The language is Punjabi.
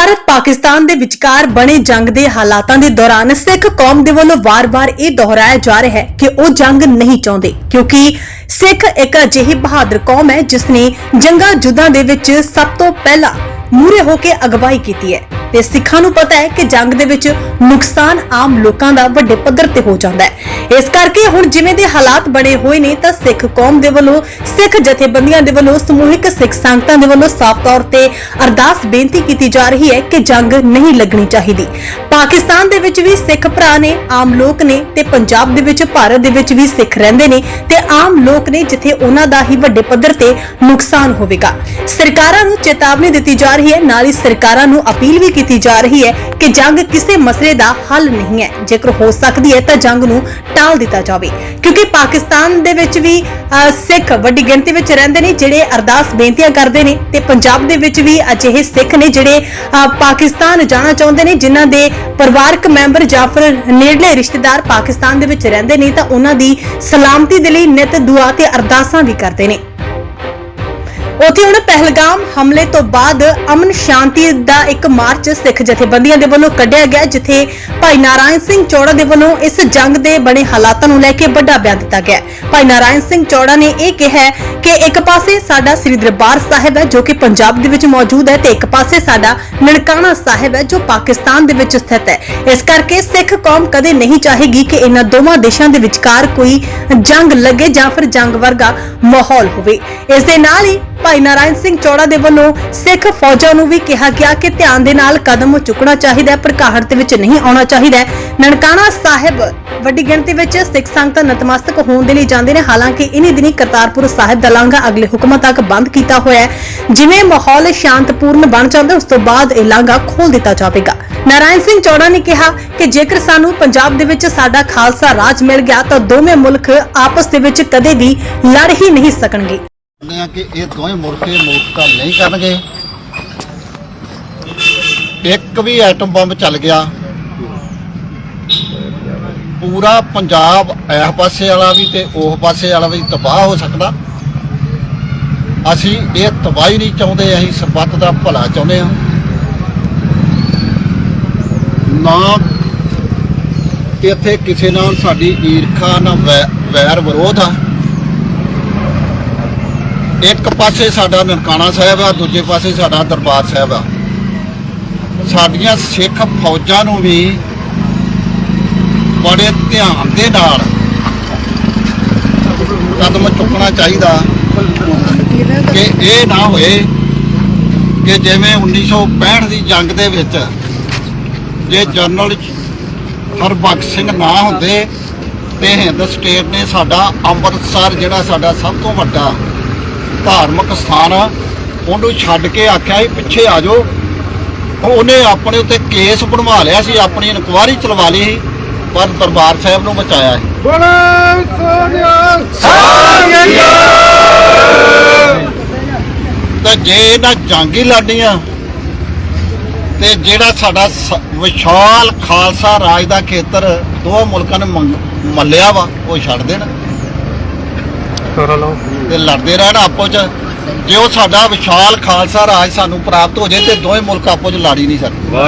ਭਾਰਤ ਪਾਕਿਸਤਾਨ ਦੇ ਵਿਚਕਾਰ ਬਣੇ ਜੰਗ ਦੇ ਹਾਲਾਤਾਂ ਦੇ ਦੌਰਾਨ ਸਿੱਖ ਕੌਮ ਦੇ ਵੱਲੋਂ ਵਾਰ-ਵਾਰ ਇਹ ਦੁਹਰਾਇਆ ਜਾ ਰਿਹਾ ਹੈ ਕਿ ਉਹ ਜੰਗ ਨਹੀਂ ਚਾਹੁੰਦੇ, ਕਿਉਂਕਿ ਸਿੱਖ ਇੱਕ ਅਜਿਹੀ ਬਹਾਦਰ ਕੌਮ ਹੈ ਜਿਸ ਨੇ ਜੰਗਾਂ ਜੁੱਦਾਂ ਦੇ ਵਿੱਚ ਸਭ ਤੋਂ ਪਹਿਲਾਂ ਮੂਰੇ ਹੋ ਕੇ ਅਗਵਾਈ ਕੀਤੀ ਹੈ। ਤੇ ਸਿੱਖਾਂ ਨੂੰ ਪਤਾ ਹੈ ਕਿ ਜੰਗ ਦੇ ਵਿੱਚ ਨੁਕਸਾਨ ਆਮ ਲੋਕਾਂ ਦਾ ਵੱਡੇ ਪੱਧਰ ਤੇ ਹੋ ਜਾਂਦਾ ਹੈ। ਇਸ ਕਰਕੇ ਹੁਣ ਜਿਵੇਂ ਦੇ ਹਾਲਾਤ ਬਣੇ ਹੋਏ ਨੇ ਤਾਂ ਸਿੱਖ ਕੌਮ ਦੇ ਵੱਲੋਂ, ਸਿੱਖ ਜਥੇਬੰਦੀਆਂ ਦੇ ਵੱਲੋਂ, ਸਮੂਹਿਕ ਸਿੱਖ ਸੰਗਤਾਂ ਦੇ ਵੱਲੋਂ ਸਾਫ਼ ਤੌਰ ਤੇ ਅਰਦਾਸ ਬੇਨਤੀ ਕੀਤੀ ਜਾ ਰਹੀ ਹੈ ਕਿ ਜੰਗ ਨਹੀਂ ਲੱਗਣੀ ਚਾਹੀਦੀ। ਪਾਕਿਸਤਾਨ ਦੇ ਵਿੱਚ ਵੀ ਸਿੱਖ ਭਰਾ ਨੇ, ਆਮ ਲੋਕ ਨੇ ਤੇ ਪੰਜਾਬ ਦੇ ਵਿੱਚ, ਭਾਰਤ ਦੇ ਵਿੱਚ ਵੀ ਸਿੱਖ ਰਹਿੰਦੇ ਨੇ ਤੇ ਆਮ ਲੋਕ ਨੇ ਜਿੱਥੇ ਉਹਨਾਂ ਦਾ ਹੀ ਵੱਡੇ ਪੱਧਰ ਤੇ ਨੁਕਸਾਨ ਹੋਵੇਗਾ। ਸਰਕਾਰਾਂ ਨੂੰ ਚੇਤਾਵਨੀ ਦਿੱਤੀ ਜਾ ਰਹੀ ਹੈ, ਨਾਲ ਹੀ ਸਰਕਾਰਾਂ ਨੂੰ ਅਪੀਲ ਵੀ ਕੀਤੀ ਜਾ ਰਹੀ ਹੈ ਕਿ ਜੰਗ ਕਿਸੇ ਮਸਲੇ ਦਾ ਹੱਲ ਨਹੀਂ ਹੈ। ਜੇਕਰ ਹੋ ਸਕਦੀ ਹੈ ਤਾਂ ਜੰਗ ਨੂੰ ਟਾਲ ਦਿੱਤਾ ਜਾਵੇ। ਕਿਉਂਕਿ ਪਾਕਿਸਤਾਨ ਦੇ ਵਿੱਚ ਵੀ ਸਿੱਖ ਵੱਡੀ ਗਿਣਤੀ ਵਿੱਚ ਰਹਿੰਦੇ ਨੇ, ਜਿਹੜੇ ਅਰਦਾਸ ਬੇਨਤੀਆਂ ਕਰਦੇ ਨੇ ਤੇ ਪੰਜਾਬ ਦੇ ਵਿੱਚ ਵੀ ਅਜਿਹੇ ਸਿੱਖ ਨੇ ਜਿਹੜੇ ਪਾਕਿਸਤਾਨ ਜਾਣਾ ਚਾਹੁੰਦੇ ਨੇ, ਜਿਨ੍ਹਾਂ ਦੇ ਪਰਿਵਾਰਕ ਮੈਂਬਰ ਜਾਂ ਫਿਰ ਨੇੜਲੇ ਰਿਸ਼ਤੇਦਾਰ ਪਾਕਿਸਤਾਨ ਦੇ ਵਿੱਚ ਰਹਿੰਦੇ ਨੇ ਤਾਂ ਉਹਨਾਂ ਦੀ ਸਲਾਮਤੀ ਦੇ ਲਈ ਨਿਤ ਦੁਆ ਤੇ ਅਰਦਾਸਾਂ ਵੀ ਕਰਦੇ ਨੇ। ਉੱਥੇ ਹੁਣ ਪਹਿਲਗਾਮ ਹਮਲੇ ਤੋਂ ਬਾਅਦ ਅਮਨ ਸ਼ਾਂਤੀ ਦਾ ਇੱਕ ਮਾਰਚ ਸਿੱਖ ਜਥੇਬੰਦੀਆਂ ਦੇ ਵੱਲੋਂ ਕੱਢਿਆ ਗਿਆ, ਜਿੱਥੇ ਭਾਈ ਨਾਰਾਇਣ ਸਿੰਘ ਚੌੜਾ ਦੇ ਵੱਲੋਂ ਇਸ ਜੰਗ ਦੇ ਬਣੇ ਹਾਲਾਤਾਂ ਨੂੰ ਲੈ ਕੇ ਵੱਡਾ ਬਿਆਨ ਦਿੱਤਾ ਗਿਆ। ਭਾਈ ਨਾਰਾਇਣ ਸਿੰਘ ਚੌੜਾ ਨੇ ਇਹ ਕਿਹਾ ਕਿ ਇੱਕ ਪਾਸੇ ਸਾਡਾ ਸ੍ਰੀ ਦਰਬਾਰ ਸਾਹਿਬ ਹੈ, ਜੋ ਕਿ ਪੰਜਾਬ ਦੇ ਵਿੱਚ ਮੌਜੂਦ ਹੈ, ਤੇ ਇੱਕ ਪਾਸੇ ਸਾਡਾ ਨਨਕਾਣਾ ਸਾਹਿਬ ਹੈ, ਜੋ ਪਾਕਿਸਤਾਨ ਦੇ ਵਿੱਚ ਸਥਿਤ ਹੈ। ਇਸ ਕਰਕੇ ਸਿੱਖ ਕੌਮ ਕਦੇ ਨਹੀਂ ਚਾਹੇਗੀ ਕਿ ਇਹਨਾਂ ਦੋਵਾਂ ਦੇਸ਼ਾਂ ਦੇ ਵਿਚਕਾਰ ਕੋਈ ਜੰਗ ਲੱਗੇ ਜਾਂ ਫਿਰ ਜੰਗ ਵਰਗਾ ਮਾਹੌਲ ਹੋਵੇ। ਇਸ ਦੇ ਨਾਲ ਹੀ ਭਾਈ ਨਾਰਾਇਣ ਸਿੰਘ ਚੌੜਾ ਦੇ ਵੱਲੋਂ ਸਿੱਖ ਫੌਜਾਂ ਨੂੰ ਵੀ ਕਿਹਾ ਗਿਆ ਕਿ ਧਿਆਨ ਦੇ ਨਾਲ ਕਦਮ ਚੁੱਕਣਾ ਚਾਹੀਦਾ ਹੈ ਭੜਕਾਹਟ ਦੇ ਵਿੱਚ ਨਹੀਂ ਆਉਣਾ ਚਾਹੀਦਾ ਹੈ। ਨਨਕਾਣਾ ਸਾਹਿਬ ਵੱਡੀ ਗਿਣਤੀ ਵਿੱਚ ਸਿੱਖ ਸੰਗਤਾਂ ਨਤਮਸਤਕ ਹੋਣ ਦੇ ਲਈ ਜਾਂਦੇ ਨੇ। ਹਾਲਾਂਕਿ ਇਨੀ ਦਿਨੀ ਕਰਤਾਰਪੁਰ ਸਾਹਿਬ ਦਾ ਲਾਂਘਾ ਅਗਲੇ ਹੁਕਮਾਂ ਤੱਕ ਬੰਦ ਕੀਤਾ ਹੋਇਆ ਹੈ। ਜਿਵੇਂ ਮਾਹੌਲ ਸ਼ਾਂਤਪੂਰਨ ਬਣ ਜਾਂਦਾ, ਉਸ ਤੋਂ ਬਾਅਦ ਇਹ ਲਾਂਘਾ ਖੋਲ ਦਿੱਤਾ ਜਾਵੇਗਾ। ਨਾਰਾਇਣ ਸਿੰਘ ਚੌੜਾ ਨੇ ਕਿਹਾ ਕਿ ਜੇਕਰ ਸਾਨੂੰ ਪੰਜਾਬ ਦੇ ਵਿੱਚ ਸਾਡਾ ਖਾਲਸਾ ਰਾਜ ਮਿਲ ਗਿਆ ਤਾਂ ਦੋਵੇਂ ਮੁਲਕ ਆਪਸ ਦੇ ਵਿੱਚ ਕਦੇ ਵੀ ਲੜ ਹੀ ਨਹੀਂ ਸਕਣਗੇ। ਚਾਹੁੰਦੇ ਆ ਕਿ ਇਹ ਦੋਵੇਂ ਮੁਲਕੇ ਮੂਰਖਤਾ ਨਹੀਂ ਕਰਨਗੇ। ਇੱਕ ਵੀ ਐਟਮ ਬੰਬ ਚੱਲ ਗਿਆ। ਪੂਰਾ ਪੰਜਾਬ ਇਸ ਪਾਸੇ ਵਾਲਾ ਵੀ ਤੇ ਉਹ ਪਾਸੇ ਵਾਲਾ ਵੀ ਤਬਾਹ ਹੋ ਸਕਦਾ। ਅਸੀਂ ਇਹ ਤਬਾਹੀ ਨਹੀਂ ਚਾਹੁੰਦੇ, ਅਸੀਂ ਸਰਬੱਤ ਦਾ ਭਲਾ ਚਾਹੁੰਦੇ ਹਾਂ। ਨਾ ਇੱਥੇ ਕਿਸੇ ਨਾਲ ਸਾਡੀ ਈਰਖਾ, ਨਾ ਵੈ- ਵੈਰ ਵਿਰੋਧ ਆ। ਇੱਕ ਪਾਸੇ ਸਾਡਾ ਨਨਕਾਣਾ ਸਾਹਿਬ ਆ, ਦੂਜੇ ਪਾਸੇ ਸਾਡਾ ਦਰਬਾਰ ਸਾਹਿਬ ਆ। ਸਾਡੀਆਂ ਸਿੱਖ ਫੌਜਾਂ ਨੂੰ ਵੀ ਬੜੇ ਧਿਆਨ ਦੇ ਨਾਲ ਕਦਮ ਚੁੱਕਣਾ ਚਾਹੀਦਾ ਕਿ ਇਹ ਨਾ ਹੋਏ ਕਿ ਜਿਵੇਂ 1965 ਦੀ ਜੰਗ ਦੇ ਵਿੱਚ ਜੇ ਜਨਰਲ ਹਰਬਖਸ਼ ਸਿੰਘ ਨਾ ਹੁੰਦੇ ਤੇ ਹਿੰਦ ਸਟੇਟ ਨੇ ਸਾਡਾ ਅੰਮ੍ਰਿਤਸਰ ਜਿਹੜਾ ਸਾਡਾ ਸਭ ਤੋਂ ਵੱਡਾ ਧਾਰਮਿਕ ਸਥਾਨ ਆ ਉਹਨੂੰ ਛੱਡ ਕੇ ਆਖਿਆ ਸੀ ਪਿੱਛੇ ਆ ਜਾਓ। ਉਹਨੇ ਆਪਣੇ ਉੱਤੇ ਕੇਸ ਬਣਵਾ ਲਿਆ ਸੀ ਆਪਣੀ ਇਨਕੁਆਰੀ ਚਲਵਾ ਲਈ ਸੀ ਪਰ ਦਰਬਾਰ ਸਾਹਿਬ ਨੂੰ ਬਚਾਇਆ ਸੀ। ਤੇ ਜੇ ਇਹਨਾਂ ਜੰਗ ਹੀ ਲੜਨੀ ਆ ਤੇ ਜਿਹੜਾ ਸਾਡਾ ਵਿਸ਼ਾਲ ਖਾਲਸਾ ਰਾਜ ਦਾ ਖੇਤਰ ਦੋਹਾਂ ਮੁਲਕਾਂ ਨੇ ਮੰਗ- ਮੱਲਿਆ ਵਾ ਉਹ ਛੱਡ ਦੇਣ। ਤੇ ਲੜਦੇ ਰਹਿਣ ਆਪੋ ਚ। ਜੇ ਉਹ ਸਾਡਾ ਵਿਸ਼ਾਲ ਖਾਲਸਾ ਰਾਜ ਸਾਨੂੰ ਪ੍ਰਾਪਤ ਹੋ ਜੇ ਤੇ ਦੋਵੇਂ ਮੁਲਕ ਆਪੋ ਚ ਲੜ ਹੀ ਨਹੀਂ ਸਕਦੇ।